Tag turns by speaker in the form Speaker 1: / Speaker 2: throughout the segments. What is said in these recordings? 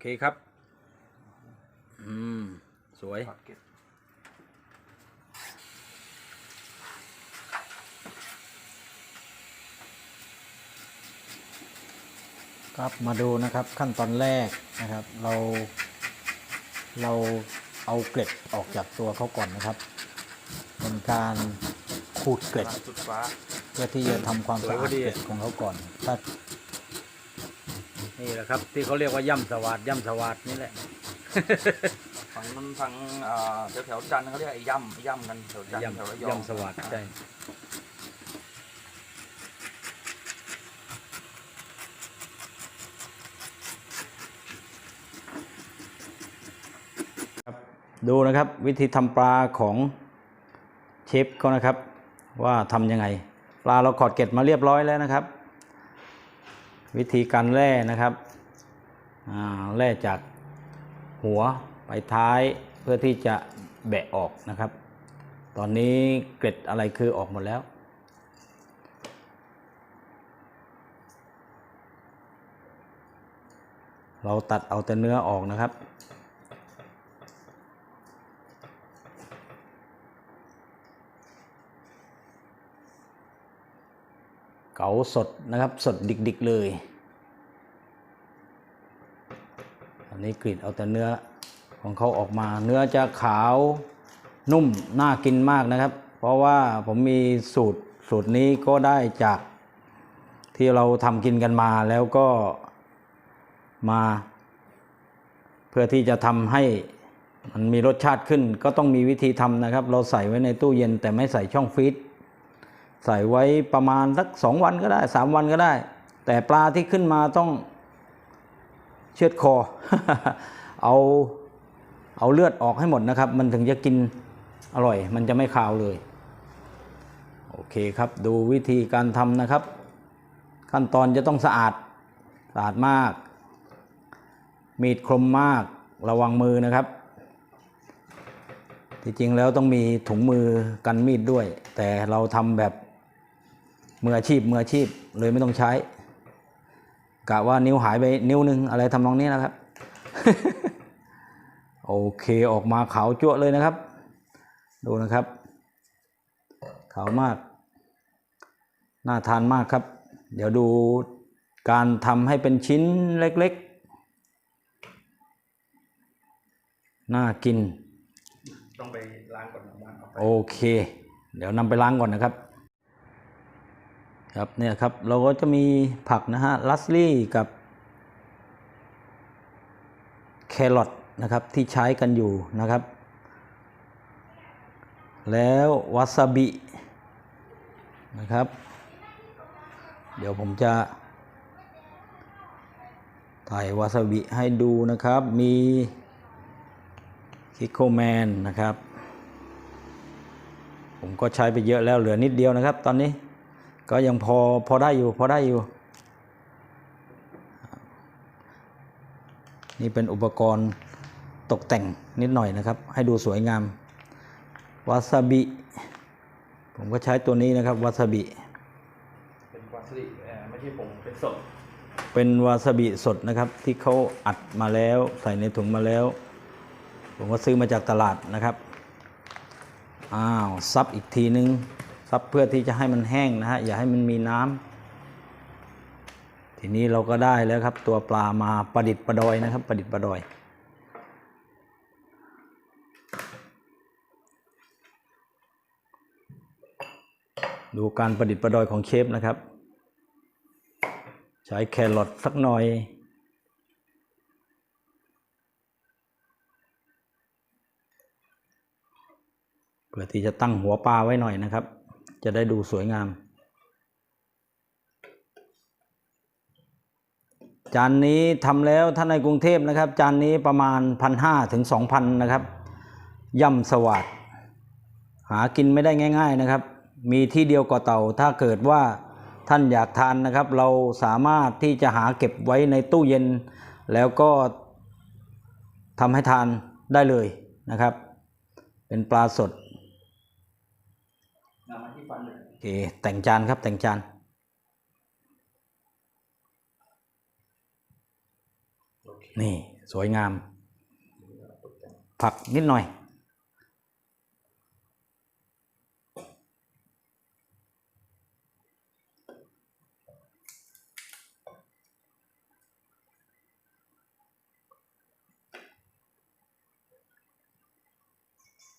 Speaker 1: เคครับ อืม สวย
Speaker 2: ทอดเก็บ
Speaker 3: ครับมาดูนะครับขั้นตอนแรกนะครับ เรา เราเอาเกล็ดออกจากตัวเขาก่อนนะครับ เป็นการขูดเกล็ด
Speaker 2: สุดฟ้า
Speaker 3: เพื่อที่จะทำความสะอาดเกล็ดของเขาก่อน ถ้า
Speaker 1: นี่แหละครับ ที่เขาเรียกว่าย่ำสวัสดย่ำสวัสดนี่แหละ
Speaker 2: ฝั่งนั้นฝั่งอ่าแถวแถวๆจันทร์เขาเรียกไอ้ย่ำไอ้ย่ำกันแถวจันทร์แถวระยอง
Speaker 1: ย่ำสวัสดใช่
Speaker 3: ดูนะครับวิธีทำปลาของเชฟเขานะครับ ว่าทำยังไง ปลาเราขอดเกล็ดมาเรียบร้อยแล้วนะครับ วิธีการแร่นะครับแร่จากหัวไปท้ายเพื่อที่จะแบะออกนะครับ ตอนนี้เกล็ดอะไรคือออกหมดแล้ว เราตัดเอาแต่เนื้อออกนะครับาสดนะครับ สดดิกๆเลย อันนี้กรีดเอาแต่เนื้อของเขาออกมา เนื้อจะขาวนุ่มน่ากินมากนะครับ เพราะว่าผมมีสูตรสูตรนี้ก็ได้จากที่เราทำกินกันมาแล้วก็มา เพื่อที่จะทำให้มันมีรสชาติขึ้น ก็ต้องมีวิธีทำนะครับ เราใส่ไว้ในตู้เย็นแต่ไม่ใส่ช่องฟรีซ ใส่ไว้ประมาณสักสองวันก็ได้สามวันก็ได้ แต่ปลาที่ขึ้นมาต้องเชือดคอ เอาเอาเลือดออกให้หมดนะครับ มันถึงจะกินอร่อย มันจะไม่คาวเลย โอเคครับดูวิธีการทำนะครับ ขั้นตอนจะต้องสะอาดสะอาดมาก มีดคมมากระวังมือนะครับที่จริงแล้วต้องมีถุงมือกันมีดด้วย แต่เราทำแบบ มืออาชีพมืออาชีพเลยไม่ต้องใช้กะว่านิ้วหายไปนิ้วหนึงอะไรทำนองนี้นะครับ โอเคออกมาขาวจั่วะเลยนะครับ ดูนะครับ ขาวมาก น่าทานมากครับ เดี๋ยวดูการทำให้เป็นชิ้นเล็กๆ น่ากิน
Speaker 2: ต้องไปล้างก่อนล้างเอาไป
Speaker 3: โอเค เดี๋ยวนำไปล้างก่อนนะครับ ครับเนี่ยครับเราก็จะมีผักนะฮะลัสลี่กับแครอทนะครับที่ใช้กันอยู่นะครับ แล้ววาซาบินะครับ เดี๋ยวผมจะถ่ายวาซาบิให้ดูนะครับ มีคิโคแมนนะครับ ผมก็ใช้ไปเยอะแล้วเหลือนิดเดียวนะครับตอนนี้ ก็ยังพอพอได้อยู่พอได้อยู่ นี่เป็นอุปกรณ์ตกแต่งนิดหน่อยนะครับ ให้ดูสวยงามวาซาบิผมก็ใช้ตัวนี้นะครับวาซาบิ
Speaker 2: เป็นวาซาบิเอ่อไม่ใช่ผงเป็นสด
Speaker 3: เป็นวาซาบิสดนะครับที่เขาอัดมาแล้วใส่ในถุงมาแล้ว ผมก็ซื้อมาจากตลาดนะครับอ้าวซับอีกทีนึง ซับเพื่อที่จะให้มันแห้งนะฮะอย่าให้มันมีน้ำทีนี้เราก็ได้แล้วครับ ตัวปลามาประดิษฐ์ประดอยนะครับ ประดิษฐ์ประดอย ดูการประดิษฐ์ประดอยของเชฟนะครับ ใช้แครอทสักหน่อยเพื่อที่จะตั้งหัวปลาไว้หน่อยนะครับ จะได้ดูสวยงาม จานนี้ทำแล้วท่านในกรุงเทพนะครับ จานนี้ประมาณพันห้าถึงสองพันนะครับ ย่ำสวัสดหากินไม่ได้ง่าย ๆนะครับ มีที่เดียวกาะเต่า ถ้าเกิดว่าท่านอยากทานนะครับ เราสามารถที่จะหาเก็บไว้ในตู้เย็น แล้วก็ทำให้ทานได้เลยนะครับ เป็นปลาสด
Speaker 2: เลย
Speaker 3: โอเค แต่งจานครับแต่งจาน
Speaker 2: โอ
Speaker 3: นี่ สวยงาม ผักนิดหน่อย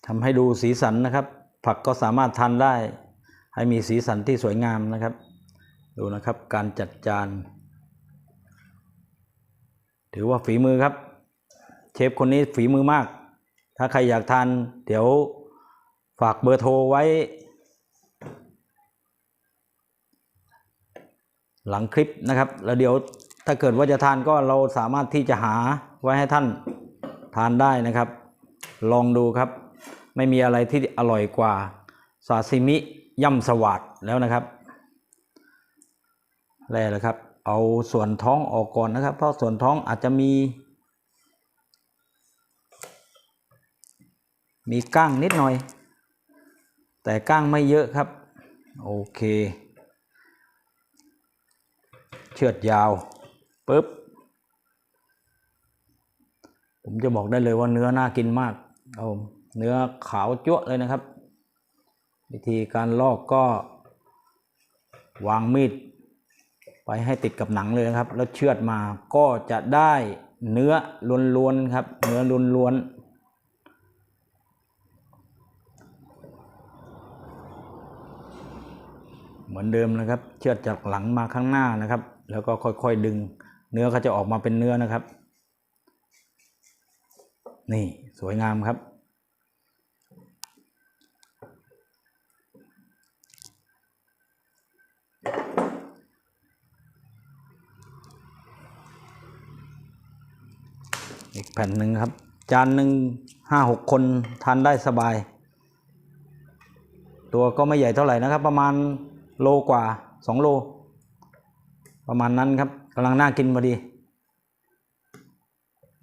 Speaker 3: ทำให้ดูสีสันนะครับ ผักก็สามารถทานได้ ให้มีสีสันที่สวยงามนะครับ ดูนะครับการจัดจาน ถือว่าฝีมือครับ เชฟคนนี้ฝีมือมาก ถ้าใครอยากทาน เดี๋ยวฝากเบอร์โทรไว้ หลังคลิปนะครับ แล้วเดี๋ยวถ้าเกิดว่าจะทานก็เราสามารถที่จะหาไว้ให้ท่านทานได้นะครับ ลองดูครับ ไม่มีอะไรที่อร่อยกว่าซาซิมิ ย่ำสวัสดแล้วนะครับแร่แล้วครับ เอาส่วนท้องออกก่อนนะครับ เพราะส่วนท้องอาจจะมี มีก้างนิดหน่อย แต่ก้างไม่เยอะครับ โอเค เชือดยาวปุ๊บผมจะบอกได้เลยว่าเนื้อน่ากินมากครับผมเนื้อขาวจั๊วเลยนะครับ วิธีการลอกก็วางมีดไปให้ติดกับหนังเลยนะครับ แล้วเชือดมาก็จะได้เนื้อล้วนๆครับ เนื้อล้วนๆเหมือนเดิมนะครับ เชือดจากหลังมาข้างหน้านะครับ แล้วก็ค่อยๆดึง เนื้อก็จะออกมาเป็นเนื้อนะครับ นี่สวยงามครับ อีกแผ่นหนึ่งครับ จานหนึ่งห้าหกคนทานได้สบาย ตัวก็ไม่ใหญ่เท่าไหร่นะครับ ประมาณโลกว่าสองโล ประมาณนั้นครับกำลังน่ากินพอดี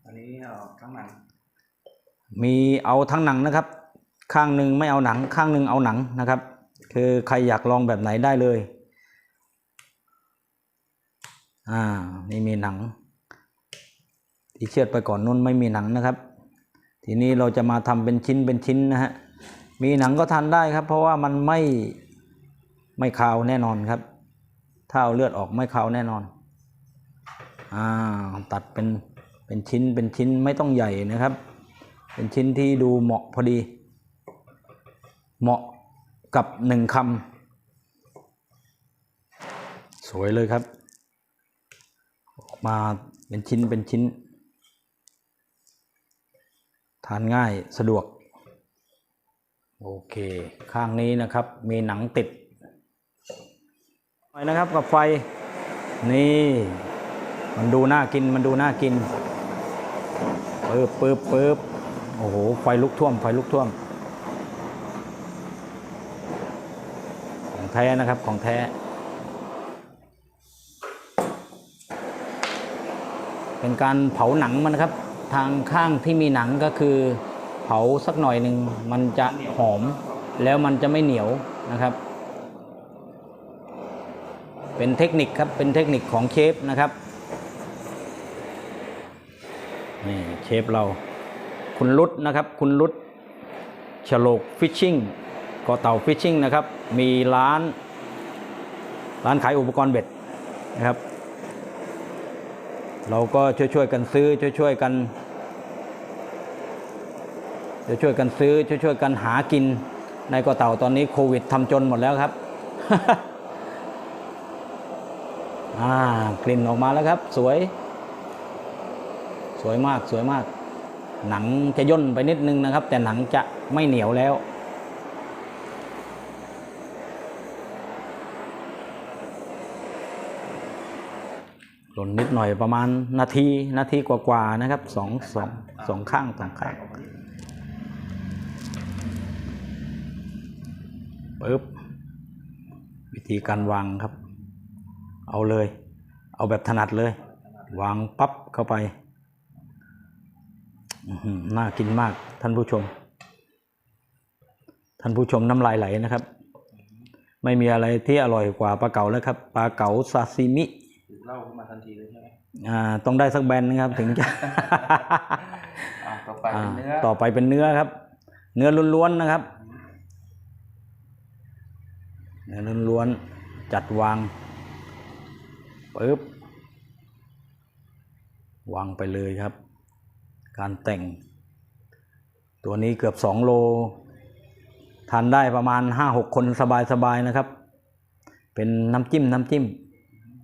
Speaker 2: อันนี้เอ่อข้างหลัง
Speaker 3: มีเอาทั้งหนังนะครับ ข้างหนึ่งไม่เอาหนัง ข้างหนึ่งเอาหนังนะครับ คือใครอยากลองแบบไหนได้เลยอ่านี่มีหนัง ที่เชือดไปก่อนนู้นไม่มีหนังนะครับ ทีนี้เราจะมาทำเป็นชิ้นเป็นชิ้นนะฮะมีหนังก็ทานได้ครับ เพราะว่ามันไม่ไม่คาวแน่นอนครับ ถ้าเอาเลือดออกไม่คาวแน่นอนอ่าตัดเป็นเป็นชิ้นเป็นชิ้นไม่ต้องใหญ่นะครับ เป็นชิ้นที่ดูเหมาะพอดี เหมาะกับหนึ่งคำสวยเลยครับ ออกมาเป็นชิ้นเป็นชิ้น ทานง่ายสะดวก โอเค ข้างนี้นะครับมีหนังติดไปนะครับกับไฟ นี่ มันดูน่ากินมันดูน่ากินปึ๊บปึ๊บปึ๊บโอ้โห ไฟลุกท่วม ไฟลุกท่วม ของแท้นะครับของแท้ เป็นการเผาหนังมันนะครับ ทางข้างที่มีหนังก็คือ เผาสักหน่อยหนึ่งมันจะหอม แล้วมันจะไม่เหนียวนะครับ เป็นเทคนิคครับเป็นเทคนิคของเชฟนะครับนี่เชฟเราคุณรุดนะครับ คุณรุดฉลกฟิชชิ่งกอเต่าฟิชชิ่งนะครับ มีร้าน ร้านขายอุปกรณ์เบ็ดนะครับ เราก็ช่วยๆกันซื้อช่วยๆกัน ช่วยกันซื้อช่วยๆกันหากิน ในกาะเต่าตอนนี้โควิดทำจนหมดแล้วครับอ่ากลิ่นออกมาแล้วครับ สวย สวยมากสวยมาก หนังจะย่นไปนิดนึงนะครับ แต่หนังจะไม่เหนียวแล้ว หล่นนิดหน่อยประมาณนาทีนาทีกว่าๆนะครับสองสองสองข้างสองข้าง ปึ๊บวิธีการวางครับ เอาเลย เอาแบบถนัดเลย วางปั๊บเข้าไปอื้อหือน่ากินมากท่านผู้ชม ท่านผู้ชมน้ำลายไหลนะครับ ไม่มีอะไรที่อร่อยกว่าปลาเก๋าแล้วครับปลาเก๋าซาซิมิ
Speaker 2: เหล้าขึ้นมาทันทีเลยใช่ไหม
Speaker 3: อ่าต้องได้สักแบนนะครับถึงจะ
Speaker 2: อ่าต่อไปเป็นเนื้อ
Speaker 3: ต่อไปเป็นเนื้อครับ เนื้อล้วนๆนะครับ เนื้อล้วนๆจัดวางปึ๊บวางไปเลยครับ การแต่ง ตัวนี้เกือบสองโล ทานได้ประมาณห้าหกคนสบายๆนะครับ เป็นน้ำจิ้มน้ำจิ้ม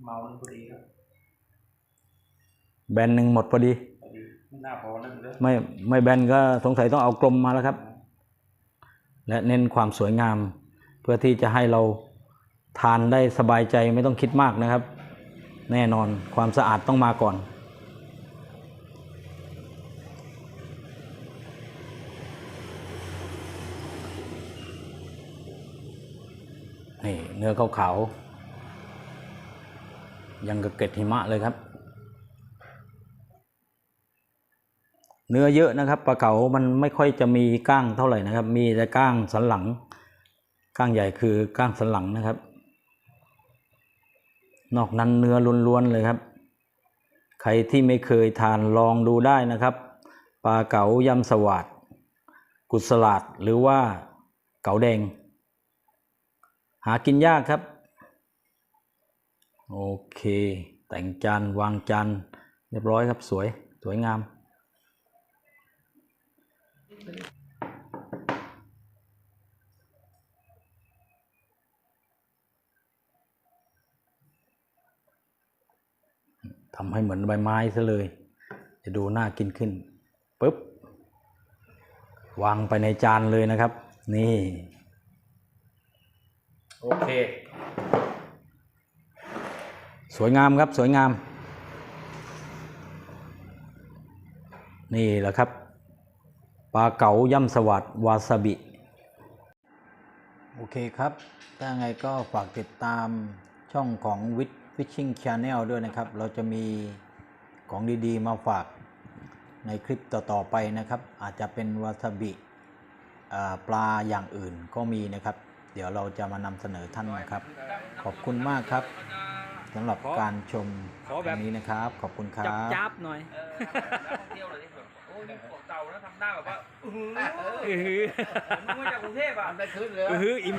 Speaker 2: เมาแล้วพอดีครับ
Speaker 3: แบนหนึ่งหมดพอดี
Speaker 2: พอดีไม่น่าพอนั่นเลย
Speaker 3: ไม่ไม่แบนก็สงสัยต้องเอากลมมาแล้วครับ และเน้นความสวยงาม เพื่อที่จะให้เราทานได้สบายใจไม่ต้องคิดมากนะครับ แน่นอนความสะอาดต้องมาก่อนนี่เนื้อขาวๆยังกับเกล็ดหิมะเลยครับ เนื้อเยอะนะครับปลาเก๋ามันไม่ค่อยจะมีก้างเท่าไหร่นะครับ มีแต่ก้างสันหลัง ก้างใหญ่คือก้างสันหลังนะครับ นอกนั้นเนื้อล้วนๆเลยครับ ใครที่ไม่เคยทานลองดูได้นะครับปลาเก๋ายำสวัสดกุศลาดหรือว่าเก๋าแดง หากินยากครับ โอเค แต่งจานวางจานเรียบร้อยครับสวย สวยงาม ทำให้เหมือนใบไม้ซะเลย จะดูน่ากินขึ้นปุ๊บวางไปในจานเลยนะครับ นี่ โอเค สวยงามครับสวยงาม นี่แหละครับปลาเก๋าย่ำสวัสดวาซาบิ โอเคครับ ถ้าไงก็ฝากติดตามช่องของวิท ฟิชชิ่งชาแนลด้วยนะครับ เราจะมีของดีๆ มาฝากในคลิปต่อ ๆ ไปนะครับ อาจจะเป็นวาซาบิอ่าปลาอย่างอื่นก็มีนะครับ เดี๋ยวเราจะมานำเสนอท่านนะครับ ขอบคุณมากครับสำหรับการชม
Speaker 1: ขอแบบ
Speaker 3: ครั้งนี้นะครับ ขอบคุณค
Speaker 1: จับ
Speaker 3: รับ
Speaker 1: จับหน่อย
Speaker 2: เออนักท่องเที่ยวเลยที่แบบโอ้ยนี่เกาะเต่านะทำหน้าแบบว่าอื้อหือ
Speaker 1: อือหือ
Speaker 2: ผมนึกว่าจากกรุงเทพอะ
Speaker 1: อือหืออิ่ม